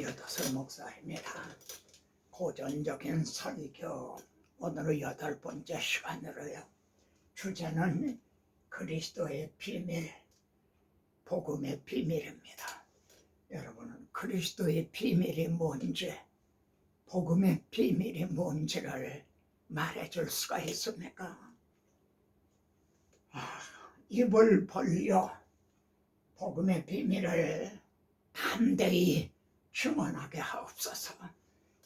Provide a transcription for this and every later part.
여도설 목사입니다. 고전적인 설교 오늘은 여덟 번째 시간으로요. 주제는 그리스도의 비밀, 복음의 비밀입니다. 여러분은 그리스도의 비밀이 뭔지, 복음의 비밀이 뭔지를 말해줄 수가 있습니까? 아, 입을 벌려 복음의 비밀을 담대히 증언하게 하옵소서.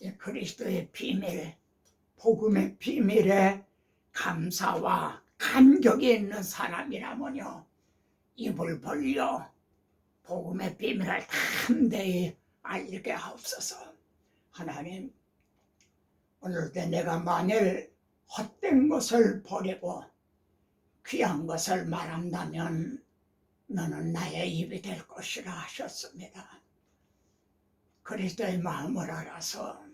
이 그리스도의 비밀, 복음의 비밀에 감사와 감격이 있는 사람이라면요. 입을 벌려 복음의 비밀을 담대히 알게 하옵소서. 하나님, 오늘때 내가 만일 헛된 것을 버리고 귀한 것을 말한다면 너는 나의 입이 될 것이라 하셨습니다. 그리스도의 마음을 알아서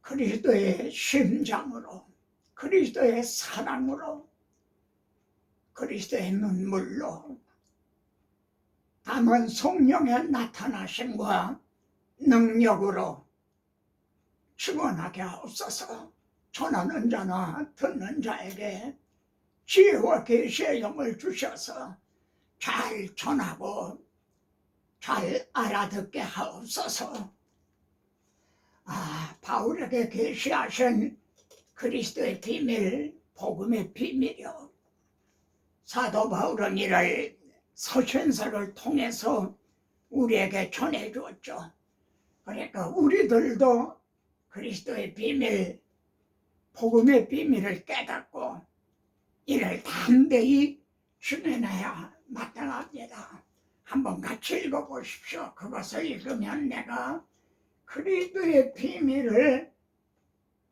그리스도의 심장으로 그리스도의 사랑으로 그리스도의 눈물로 다만 성령의 나타나심과 능력으로 증언하게 하옵소서. 전하는 자나 듣는 자에게 지혜와 계시의 영을 주셔서 잘 전하고 잘 알아듣게 하옵소서. 아, 바울에게 계시하신 그리스도의 비밀, 복음의 비밀이요. 사도 바울은 이를 서신서를 통해서 우리에게 전해 주었죠. 그러니까 우리들도 그리스도의 비밀, 복음의 비밀을 깨닫고 이를 담대히 증언해야 마땅합니다. 한번 같이 읽어보십시오. 그것을 읽으면 내가 그리스도의 비밀을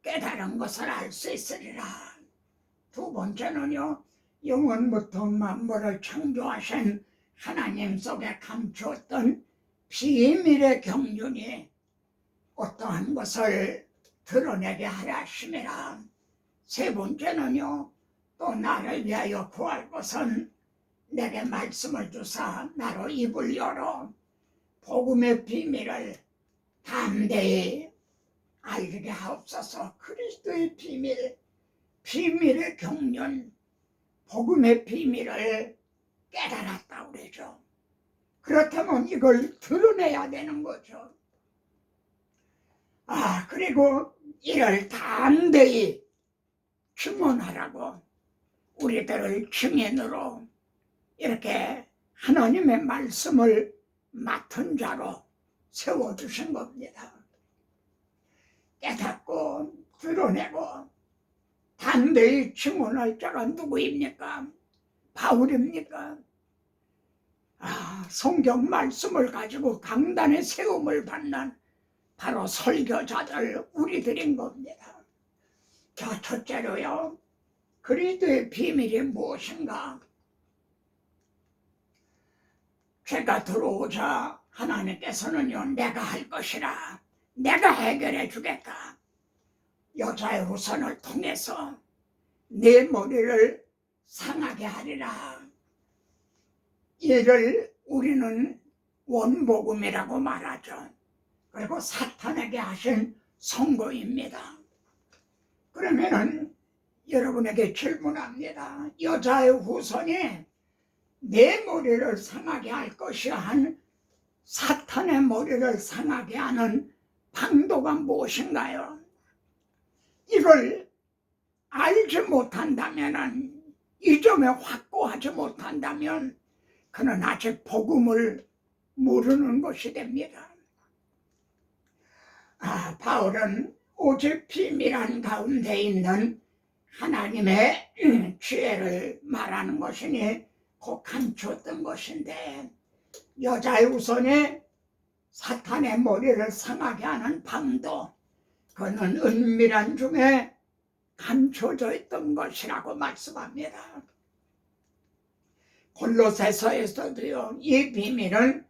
깨달은 것을 알 수 있으리라. 두 번째는요, 영원부터 만물을 창조하신 하나님 속에 감추었던 비밀의 경륜이 어떠한 것을 드러내게 하라 하심이라. 세 번째는요, 또 나를 위하여 구할 것은 내게 말씀을 주사 나로 입을 열어 복음의 비밀을 담대히 알게 하옵소서. 그리스도의 비밀 비밀의 경륜 복음의 비밀을 깨달았다 그러죠. 그렇다면 이걸 드러내야 되는 거죠. 아 그리고 이를 담대히 증언하라고 우리들을 증인으로 이렇게 하나님의 말씀을 맡은 자로 세워주신 겁니다. 깨닫고 드러내고 담대히 증언할 자가 누구입니까? 바울입니까? 아, 성경 말씀을 가지고 강단의 세움을 받는 바로 설교자들 우리들인 겁니다. 자, 첫째로요. 그리스도의 비밀이 무엇인가? 죄가 들어오자 하나님께서는요, 내가 할 것이라, 내가 해결해 주겠다. 여자의 후손을 통해서 내 머리를 상하게 하리라. 이를 우리는 원복음이라고 말하죠. 그리고 사탄에게 하신 선고입니다. 그러면은 여러분에게 질문합니다. 여자의 후손이 내 머리를 상하게 할 것이야 한 사탄의 머리를 상하게 하는 방도가 무엇인가요? 이걸 알지 못한다면 이 점에 확고하지 못한다면 그는 아직 복음을 모르는 것이 됩니다. 아, 바울은 오직 비밀한 가운데 있는 하나님의 지혜를 말하는 것이니 곧 감추었던 것인데 여자의 우선에 사탄의 머리를 상하게 하는 방도 그는 은밀한 중에 감춰져 있던 것이라고 말씀합니다. 골로새서에서도요 이 비밀은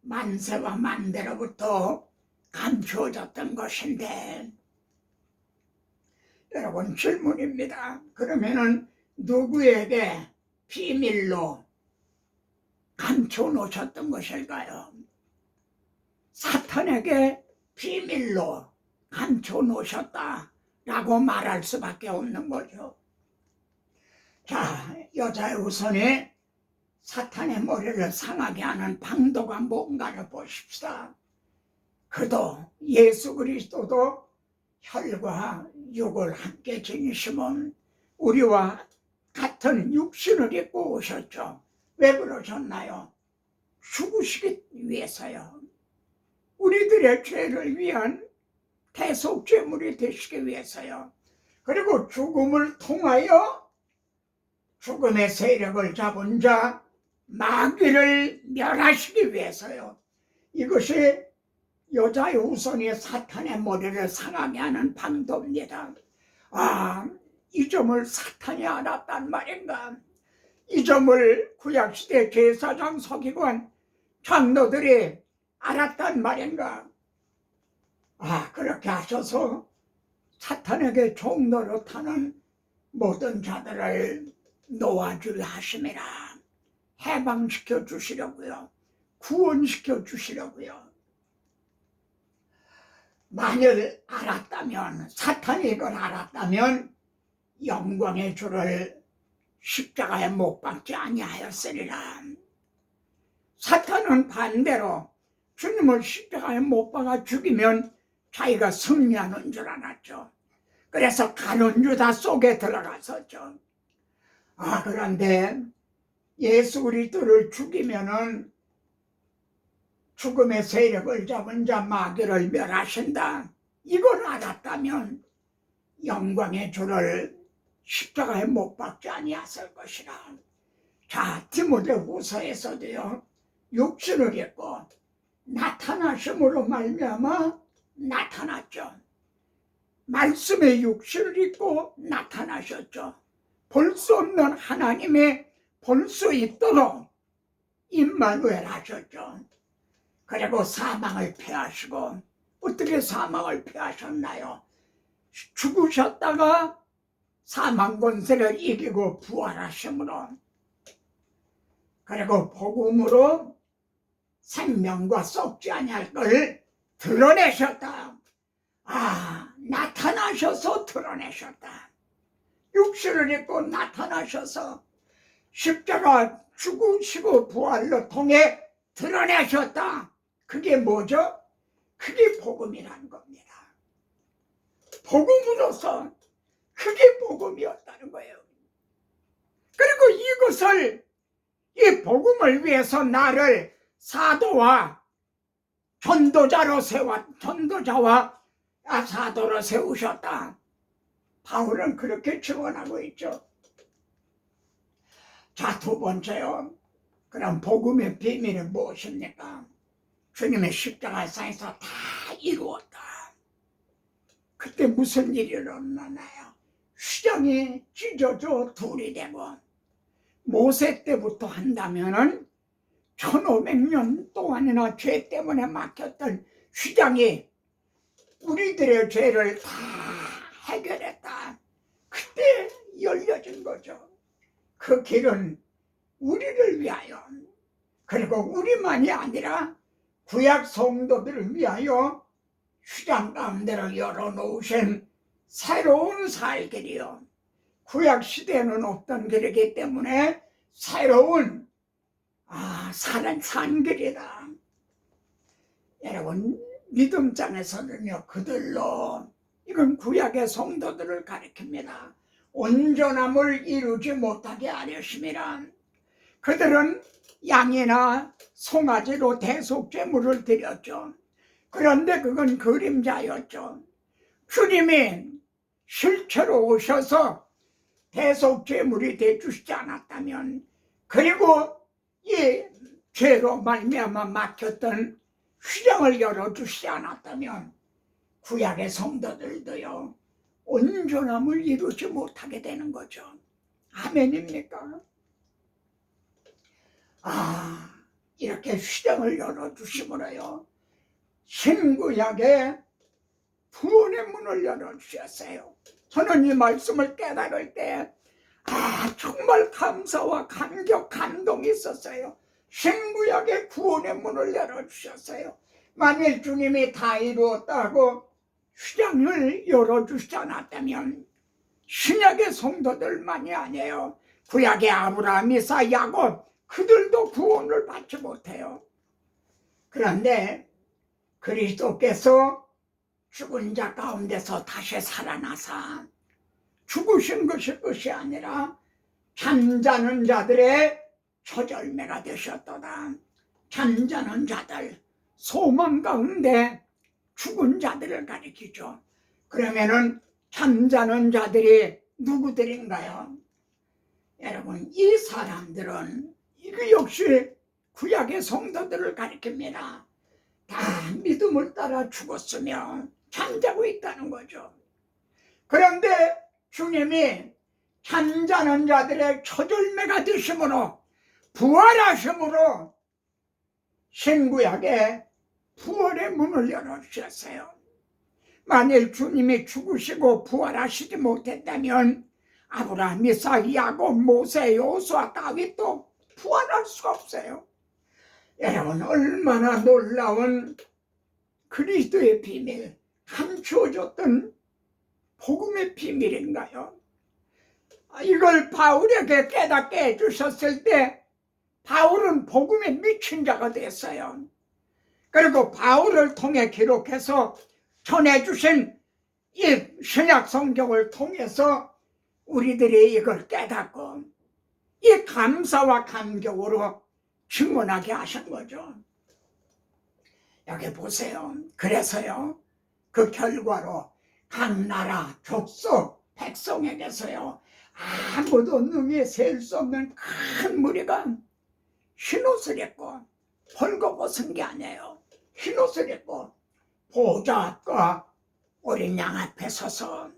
만세와 만대로부터 감추어졌던 것인데 여러분 질문입니다. 그러면은 누구에게 비밀로 감춰 놓으셨던 것일까요? 사탄에게 비밀로 감춰 놓으셨다라고 말할 수밖에 없는 거죠. 자, 여자의 우선이 사탄의 머리를 상하게 하는 방도가 뭔가를 보십시다. 그도 예수 그리스도도 혈과 육을 함께 지니시면 우리와 같은 육신을 입고 오셨죠. 왜 그러셨나요? 죽으시기 위해서요. 우리들의 죄를 위한 대속죄물이 되시기 위해서요. 그리고 죽음을 통하여 죽음의 세력을 잡은 자 마귀를 멸하시기 위해서요. 이것이 여자의 우선이 사탄의 머리를 상하게 하는 방도입니다. 아, 이 점을 사탄이 알았단 말인가? 이 점을 구약시대 제사장 서기관 장로들이 알았단 말인가? 아, 그렇게 하셔서 사탄에게 종로로 타는 모든 자들을 놓아주려 하심이라. 해방시켜 주시려고요. 구원시켜 주시려고요. 만일 알았다면, 사탄이 이걸 알았다면, 영광의 주를 십자가에 못 박지 아니하였으리라. 사탄은 반대로 주님을 십자가에 못 박아 죽이면 자기가 승리하는 줄 알았죠. 그래서 가론 유다 속에 들어갔었죠. 아 그런데 예수 그리스도를 죽이면은 죽음의 세력을 잡은 자 마귀를 멸하신다. 이걸 알았다면 영광의 주를 십자가에 못 박지 아니했을 것이라. 자, 디모데 후서에서도요. 육신을 입고 나타나심으로 말미암아 나타났죠. 말씀의 육신을 입고 나타나셨죠. 볼 수 없는 하나님의 볼 수 있도록 임마누엘 하셨죠. 그리고 사망을 패하시고 어떻게 사망을 패하셨나요? 죽으셨다가 사망 권세를 이기고 부활하심으로 그리고 복음으로 생명과 썩지 아니할 걸 드러내셨다. 아, 나타나셔서 드러내셨다. 육신을 입고 나타나셔서 십자가 죽으시고 부활로 통해 드러내셨다. 그게 뭐죠? 그게 복음이라는 겁니다. 복음으로서 그게 복음이었다는 거예요. 그리고 이것을 이 복음을 위해서 나를 사도와 전도자로 세웠 전도자와 아, 사도로 세우셨다. 바울은 그렇게 증언하고 있죠. 자, 두 번째요. 그럼 복음의 비밀은 무엇입니까? 주님의 십자가 상에서 다 이루었다. 그때 무슨 일이 일어나나요? 휘장이 찢어져 둘이 되고 모세 때부터 한다면은 1500년 동안이나 죄 때문에 막혔던 휘장이 우리들의 죄를 다 해결했다. 그때 열려진 거죠. 그 길은 우리를 위하여 그리고 우리만이 아니라 구약 성도들을 위하여 휘장 가운데를 열어놓으신 새로운 살길이요. 구약 시대에는 없던 길이기 때문에 새로운 아, 사는 산길이다. 여러분 믿음장에서는요 그들로 이건 구약의 성도들을 가리킵니다. 온전함을 이루지 못하게 하려심이라. 그들은 양이나 송아지로 대속제물을 드렸죠. 그런데 그건 그림자였죠. 주님이 실체로 오셔서 대속죄물이 되주시지 않았다면 그리고 이 죄로 말미암아 막혔던 휘장을 열어주시지 않았다면 구약의 성도들도요 온전함을 이루지 못하게 되는 거죠. 아멘입니까? 아 이렇게 휘장을 열어주심으로요 신구약에 구원의 문을 열어주셨어요. 저는 이 말씀을 깨달을 때, 아, 정말 감사와 감격, 감동이 있었어요. 신구약의 구원의 문을 열어주셨어요. 만일 주님이 다 이루었다고 휴장을 열어주지 않았다면 신약의 성도들만이 아니에요. 구약의 아브라함, 이사, 야곱 그들도 구원을 받지 못해요. 그런데 그리스도께서 죽은 자 가운데서 다시 살아나사 죽으신 것이 것이 아니라 잠자는 자들의 초절매가 되셨도다. 잠자는 자들, 소망 가운데 죽은 자들을 가리키죠. 그러면은 잠자는 자들이 누구들인가요? 여러분, 이 사람들은 이거 역시 구약의 성도들을 가리킵니다. 다 믿음을 따라 죽었으며 잠자고 있다는 거죠. 그런데 주님이 잠자는 자들의 초절매가 되심으로 부활하심으로 신구약에 부활의 문을 열어주셨어요. 만일 주님이 죽으시고 부활하시지 못했다면 아브라함, 이삭, 야곱, 모세, 요수아, 다윗도 부활할 수가 없어요. 여러분 얼마나 놀라운 그리스도의 비밀, 감추어졌던 복음의 비밀인가요? 아, 이걸 바울에게 깨닫게 해주셨을 때 바울은 복음에 미친 자가 됐어요. 그리고 바울을 통해 기록해서 전해주신 이 신약 성경을 통해서 우리들이 이걸 깨닫고 이 감사와 감격으로 증언하게 하신 거죠. 여기 보세요. 그래서요. 그 결과로 각 나라, 족속, 백성에게서요. 아무도 능히 셀 수 없는 큰 무리가 흰옷을 입고 벌거벗은 게 아니에요. 흰옷을 입고 보좌 앞과 어린 양 앞에 서서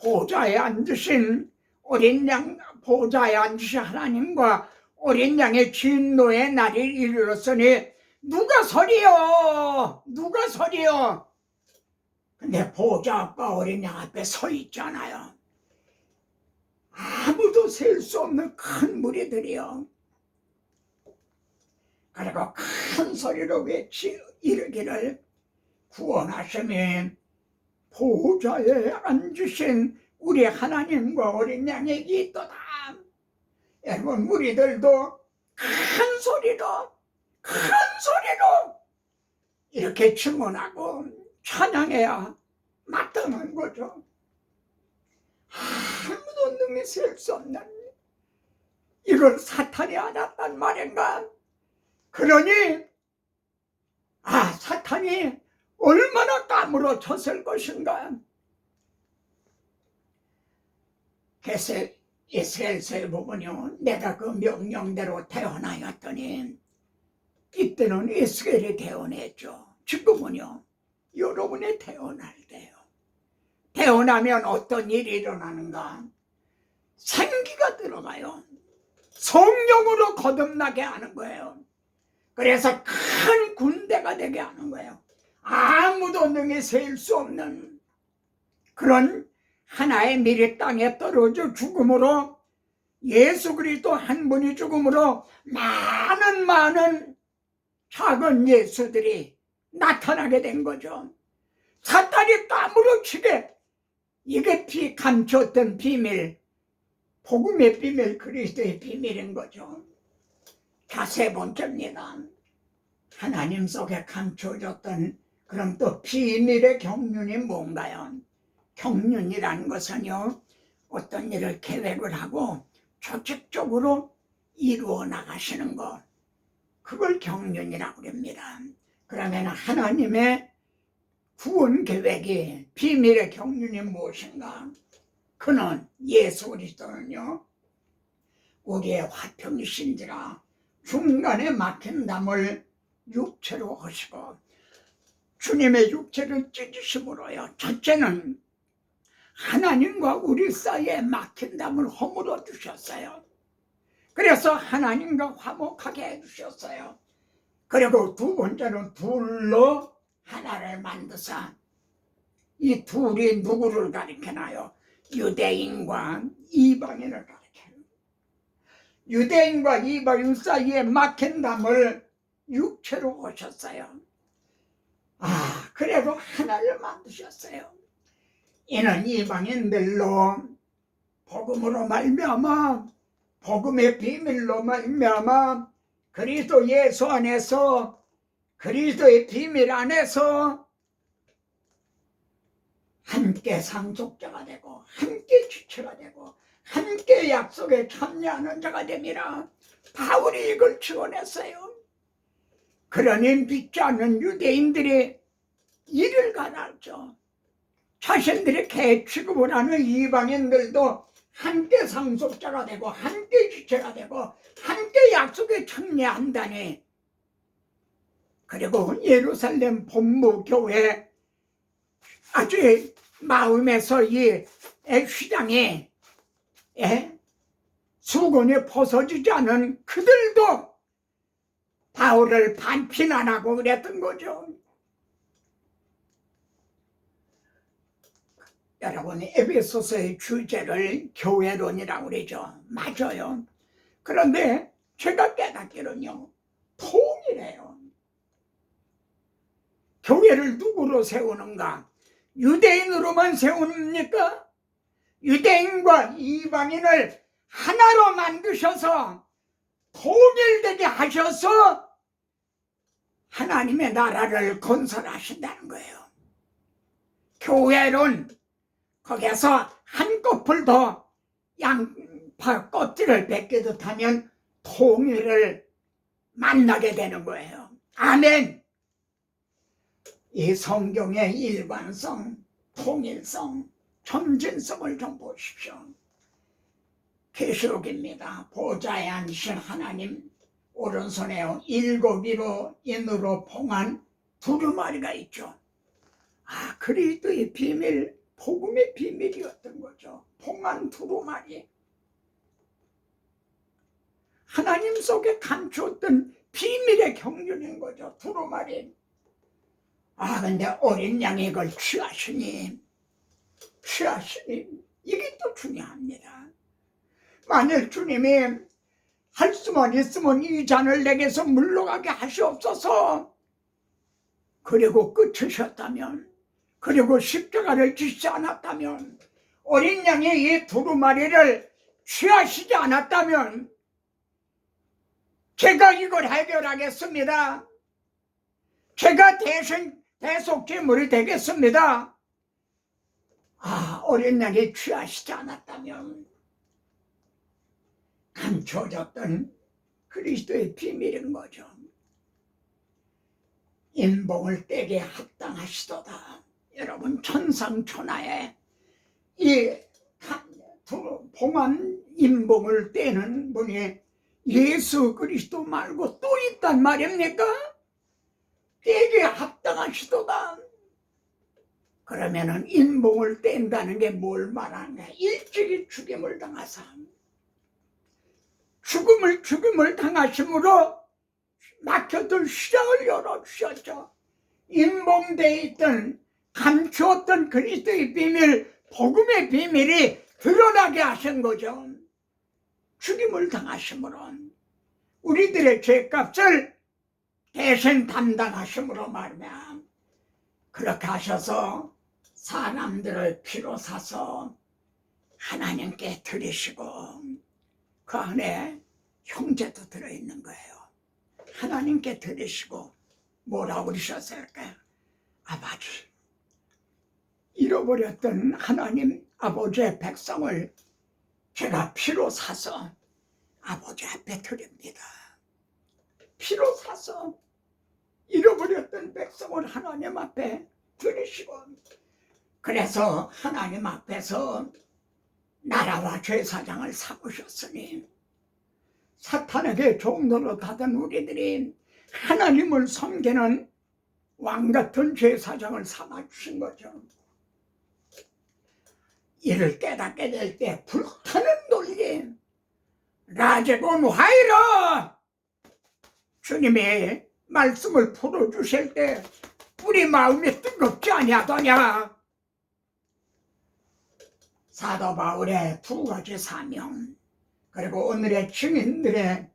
보좌에 앉으신 어린 양 보좌에 앉으신 하나님과 어린 양의 진노의 날이 이르렀으니 누가 서리요 누가 서리요 근데 보좌 앞과 어린 양 앞에 서 있잖아요 아무도 셀 수 없는 큰 무리들이요 그리고 큰 소리로 외치 이르기를 구원하심이 보좌에 앉으신 우리 하나님과 어린 양에게 있도다. 여러분 우리들도 큰 소리로 큰 소리로 이렇게 증언하고 찬양해야 마땅한 거죠. 아무도 능히 셀수 없는 이걸 사탄이 알았단 말인가? 그러니 아 사탄이 얼마나 까무러쳤을 것인가? 그래서 이스라엘서에 보면요 내가 그 명령대로 태어나였더니 이때는 이스라엘이 태어났죠 지금은요 여러분이 태어날 때요. 태어나면 어떤 일이 일어나는가? 생기가 들어가요. 성령으로 거듭나게 하는 거예요. 그래서 큰 군대가 되게 하는 거예요. 아무도 능히 셀수 없는 그런 하나의 미리 땅에 떨어져 죽음으로 예수 그리스도 한 분이 죽음으로 많은 많은 작은 예수들이 나타나게 된 거죠. 사탄이 까무러치게 이게 비 감췄던 비밀, 복음의 비밀, 그리스도의 비밀인 거죠. 자, 세 번째입니다. 하나님 속에 감춰졌던 그럼 또 비밀의 경륜이 뭔가요? 경륜이라는 것은요, 어떤 일을 계획을 하고 조직적으로 이루어 나가시는 것. 그걸 경륜이라고 합니다. 그러면 하나님의 구원 계획이 비밀의 경륜이 무엇인가? 그는 예수 그리스도는요, 우리의 화평이신지라 중간에 막힌 담을 육체로 하시고 주님의 육체를 찢으심으로요. 첫째는 하나님과 우리 사이에 막힌 담을 허물어 주셨어요. 그래서 하나님과 화목하게 해주셨어요. 그리고 두 번째는 둘로 하나를 만드사 이 둘이 누구를 가리켜나요? 유대인과 이방인을 가리켜요. 유대인과 이방인 사이에 막힌 담을 육체로 오셨어요. 아, 그래도 하나를 만드셨어요. 이는 이방인들로 복음으로 말미암아 복음의 비밀로 말미암아 그리스도 예수 안에서 그리스도의 비밀 안에서 함께 상속자가 되고 함께 주체가 되고 함께 약속에 참여하는 자가 됩니다. 바울이 이걸 지원했어요. 그러니 믿지 않는 유대인들이 이를 가라죠. 자신들이 개 취급을 하는 이방인들도 함께 상속자가 되고 함께 주체가 되고 함께 약속에 참여한다니. 그리고 예루살렘 본부 교회 아주 마음에서 이 휘장에 예? 수건이 벗어지지 않은 그들도 바울을 반핀 안 하고 그랬던 거죠. 여러분 에베소서의 주제를 교회론이라고 그러죠. 맞아요. 그런데 제가 깨닫기로는요. 통이래요. 교회를 누구로 세우는가? 유대인으로만 세웁니까? 유대인과 이방인을 하나로 만드셔서 통일되게 하셔서 하나님의 나라를 건설하신다는 거예요. 교회론 거기에서 한꺼풀 더 양파 껍질을 벗기듯 하면 통일을 만나게 되는 거예요. 아멘. 이 성경의 일관성, 통일성, 점진성을 좀 보십시오. 계시록입니다. 보좌에 앉으신 하나님 오른손에 일곱 이로 인으로 봉한 두루마리가 있죠. 아 그리스도의 비밀, 복음의 비밀이었던 거죠. 봉한 두루마리. 하나님 속에 감추었던 비밀의 경륜인 거죠. 두루마리. 아 근데 어린 양이 이걸 취하시니 취하시니 이게 또 중요합니다. 만일 주님이 할 수만 있으면 이 잔을 내게서 물러가게 하시옵소서. 그리고 끝이셨다면, 그리고 십자가를 지지 않았다면, 어린 양이 이 두루마리를 취하시지 않았다면, 제가 이걸 해결하겠습니다. 제가 대신 대속제물이 되겠습니다. 아, 어린 양이 취하시지 않았다면, 감춰졌던 그리스도의 비밀인 거죠. 인봉을 떼게 합당하시도다. 여러분 천상천하에 이 봉한 인봉을 떼는 분이 예수 그리스도 말고 또 있단 말입니까? 떼게 합당하시도다. 그러면은 인봉을 뗀다는 게 뭘 말하는가? 일찍이 죽임을 당하사 죽음을 죽음을 당하심으로 막혔던 시장을 열어 주셨죠. 인봉되어 있던 감추었던 그리스도의 비밀, 복음의 비밀이 드러나게 하신 거죠. 죽임을 당하심으로 우리들의 죄값을 대신 담당하심으로 말이야. 그렇게 하셔서 사람들을 피로 사서 하나님께 드리시고 그 안에 형제도 들어있는 거예요. 하나님께 드리시고 뭐라고 그러셨을까요? 아버지 잃어버렸던 하나님 아버지의 백성을 제가 피로 사서 아버지 앞에 드립니다. 피로 사서 잃어버렸던 백성을 하나님 앞에 드리시고 그래서 하나님 앞에서 나라와 제사장을 삼으셨으니 사탄에게 종로로 닫은 우리들이 하나님을 섬기는 왕 같은 제사장을 삼아주신 거죠. 이를 깨닫게 될 때 불타는 논리 라제곤 화이라 주님의 말씀을 풀어주실 때 우리 마음이 뜨겁지 아니하더냐? 사도 바울의 두 가지 사명 그리고 오늘의 증인들의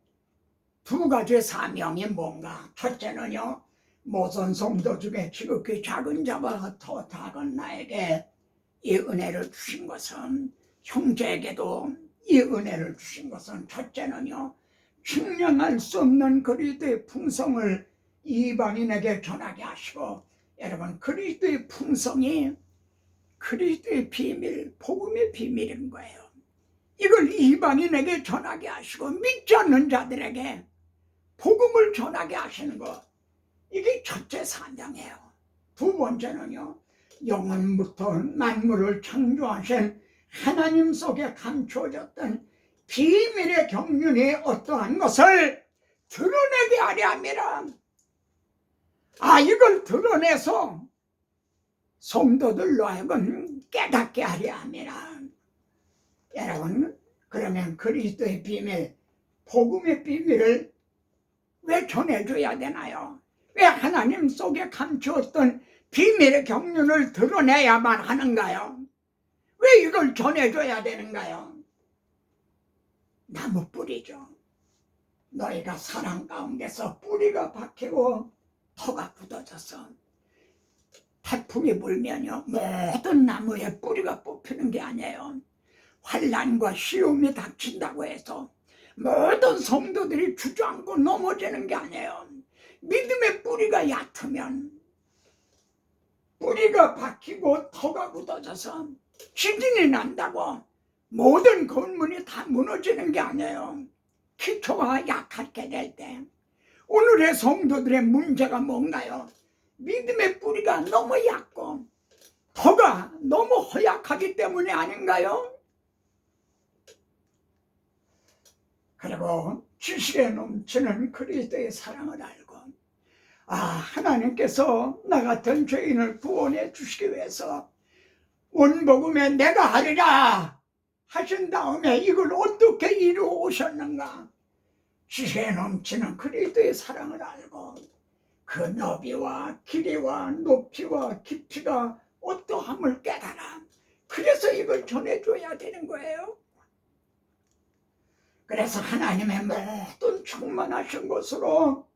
두 가지 사명이 뭔가? 첫째는요 모선 성도 중에 지극히 작은 더 작은 나에게 이 은혜를 주신 것은 형제에게도 이 은혜를 주신 것은 첫째는요 측량할 수 없는 그리스도의 풍성을 이방인에게 전하게 하시고 여러분 그리스도의 풍성이 그리스도의 비밀 복음의 비밀인 거예요 이걸 이방인에게 전하게 하시고 믿지 않는 자들에게 복음을 전하게 하시는 것 이게 첫째 사명이에요. 두 번째는요. 영원부터 만물을 창조하신 하나님 속에 감추어졌던 비밀의 경륜이 어떠한 것을 드러내게 하려 함이라. 아 이걸 드러내서 성도들로 하여금 깨닫게 하려 함이라. 여러분 그러면 그리스도의 비밀, 복음의 비밀을 왜 전해줘야 되나요? 왜 하나님 속에 감추었던 비밀의 경륜을 드러내야만 하는가요? 왜 이걸 전해줘야 되는가요? 나무 뿌리죠. 너희가 사랑 가운데서 뿌리가 박히고 터가 굳어져서 태풍이 불면요 모든 나무에 뿌리가 뽑히는 게 아니에요. 환란과 시험이 닥친다고 해서 모든 성도들이 주저앉고 넘어지는 게 아니에요. 믿음의 뿌리가 얕으면 뿌리가 박히고 터가 굳어져서 지진이 난다고 모든 건물이 다 무너지는 게 아니에요. 기초가 약하게 될 때 오늘의 성도들의 문제가 뭔가요? 믿음의 뿌리가 너무 얕고 터가 너무 허약하기 때문에 아닌가요? 그리고 지식에 넘치는 그리스도의 사랑을 알고 아 하나님께서 나 같은 죄인을 구원해 주시기 위해서 원복음에 내가 하리라 하신 다음에 이걸 어떻게 이루어 오셨는가? 지혜에 넘치는 그리스도의 사랑을 알고 그 너비와 길이와 높이와 깊이가 어떠함을 깨달아 그래서 이걸 전해줘야 되는 거예요. 그래서 하나님의 모든 충만하신 것으로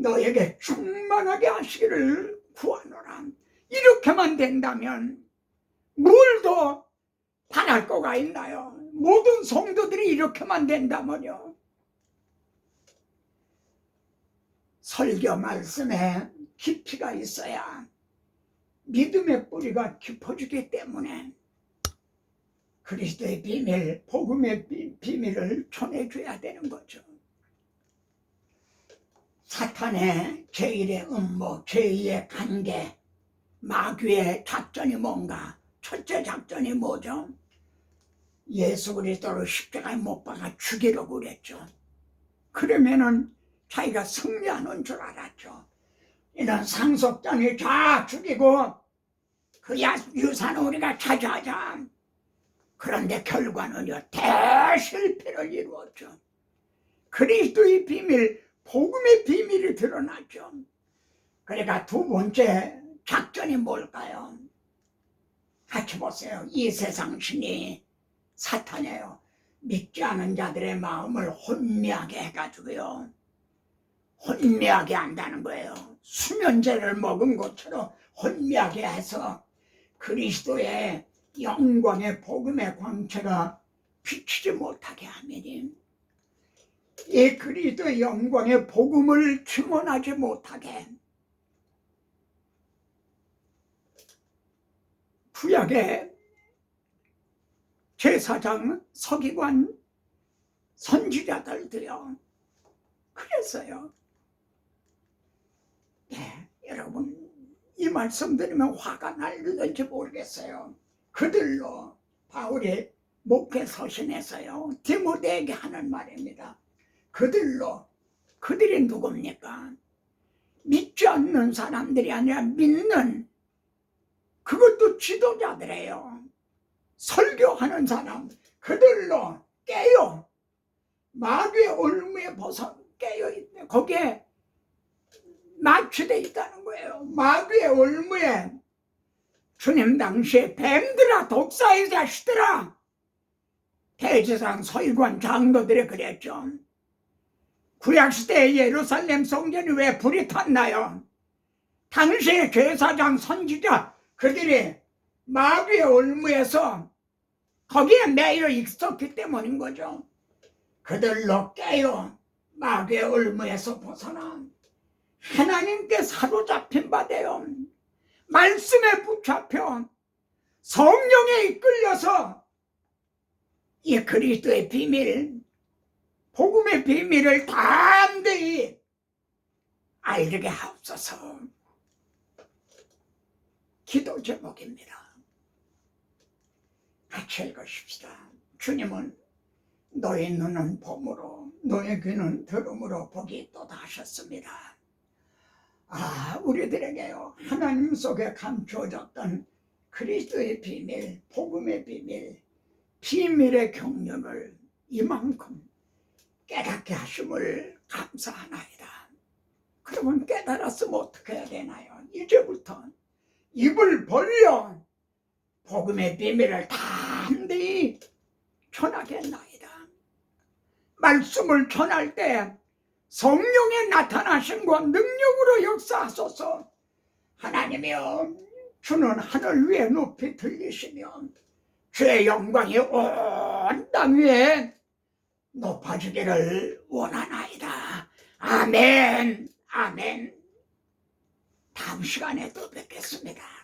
너에게 충만하게 하시기를 구하노라. 이렇게만 된다면 뭘 더 바랄 거가 있나요? 모든 성도들이 이렇게만 된다면요. 설교 말씀에 깊이가 있어야 믿음의 뿌리가 깊어지기 때문에 그리스도의 비밀, 복음의 비, 비밀을 전해줘야 되는 거죠. 사탄의 제1의 음모, 제2의 관계, 마귀의 작전이 뭔가? 첫째 작전이 뭐죠? 예수 그리스도를 십자가에 못 박아 죽이려고 그랬죠. 그러면은 자기가 승리하는 줄 알았죠. 이런 상속자니 다 죽이고 그 유산을 우리가 차지하자. 그런데 결과는요 대실패를 이루었죠. 그리스도의 비밀, 복음의 비밀이 드러났죠. 그러니까 두 번째 작전이 뭘까요? 같이 보세요. 이 세상 신이 사탄이에요. 믿지 않은 자들의 마음을 혼미하게 해가지고요. 혼미하게 한다는 거예요. 수면제를 먹은 것처럼 혼미하게 해서 그리스도의 영광의 복음의 광채가 비치지 못하게 하면이 이 그리스도의 영광의 복음을 증언하지 못하게. 구약의 제사장 서기관 선지자들도요 그랬어요. 네, 여러분 이 말씀 드리면 화가 날는지 모르겠어요. 그들로 바울이 목회 서신에서요. 디모데에게 하는 말입니다. 그들로 그들이 누굽니까? 믿지 않는 사람들이 아니라 믿는 그것도 지도자들이에요. 설교하는 사람 그들로 깨요. 마귀의 올무에 벗어 깨어 있네. 거기에 마취돼 있다는 거예요. 마귀의 올무에 주님 당시에 뱀들아 독사의 자식들아 대제상 서기관 장로들이 그랬죠. 구약시대에 예루살렘 성전이 왜 불이 탔나요? 당시의 제사장 선지자 그들이 마귀의 올무에서 거기에 매여 있었기 때문인 거죠. 그들로 깨요 마귀의 올무에서 벗어나 하나님께 사로잡힌 바 되어 말씀에 붙잡혀 성령에 이끌려서 이 그리스도의 비밀, 복음의 비밀을 담대히 알게 하옵소서. 기도 제목입니다. 같이 읽으십시다. 주님은 너의 눈은 봄으로, 너의 귀는 들음으로 보기 있도다 하셨습니다. 아, 우리들에게요, 하나님 속에 감추어졌던 그리스도의 비밀, 복음의 비밀, 비밀의 경륜을 이만큼 깨닫게 하심을 감사하나이다. 그러면 깨달았으면 어떻게 해야 되나요? 이제부터 입을 벌려 복음의 비밀을 담대히 전하겠나이다. 말씀을 전할 때 성령의 나타나심과 능력으로 역사하소서 하나님이여 주는 하늘 위에 높이 들리시며 주의 영광이 온 땅 위에 높아지기를 원하나이다. 아멘, 아멘. 다음 시간에 또 뵙겠습니다.